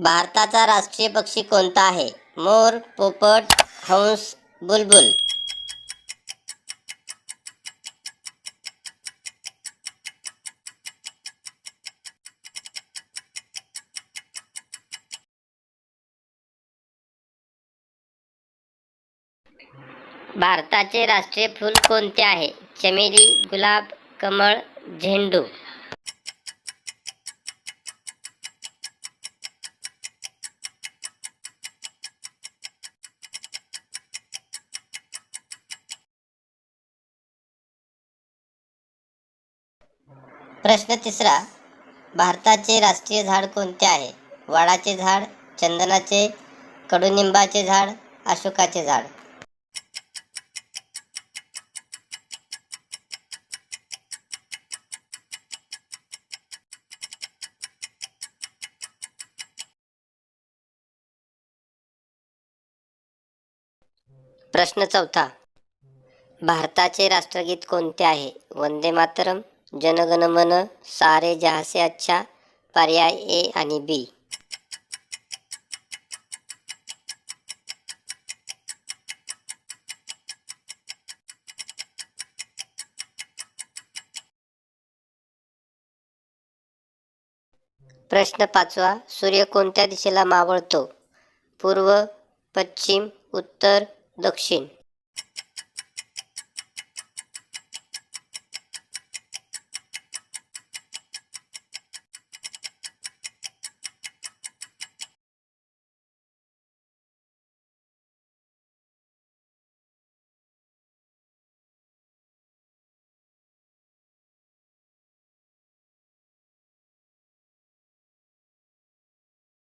भारताचा राष्ट्रीय पक्षी कोणता आहे? मोर पोपट हंस बुलबुल. भारताचे राष्ट्रीय फूल कोणते आहे? चमेली गुलाब कमळ झेंडू. प्रश्न तिसरा. भारताचे राष्ट्रीय झाड कोणते आहे? वाडाचे झाड चंदनाचे कडुनिंबाचे झाड अशोकाचे झाड. प्रश्न चौथा. भारताचे राष्ट्रगीत कोणते आहे? वंदे मातरम जनगण मन सारे जहासे अच्छा पर्याय ए आणि बी. प्रश्न पाचवा सूर्य कोणत्या दिशेला मावळतो? पूर्व पश्चिम उत्तर दक्षिण.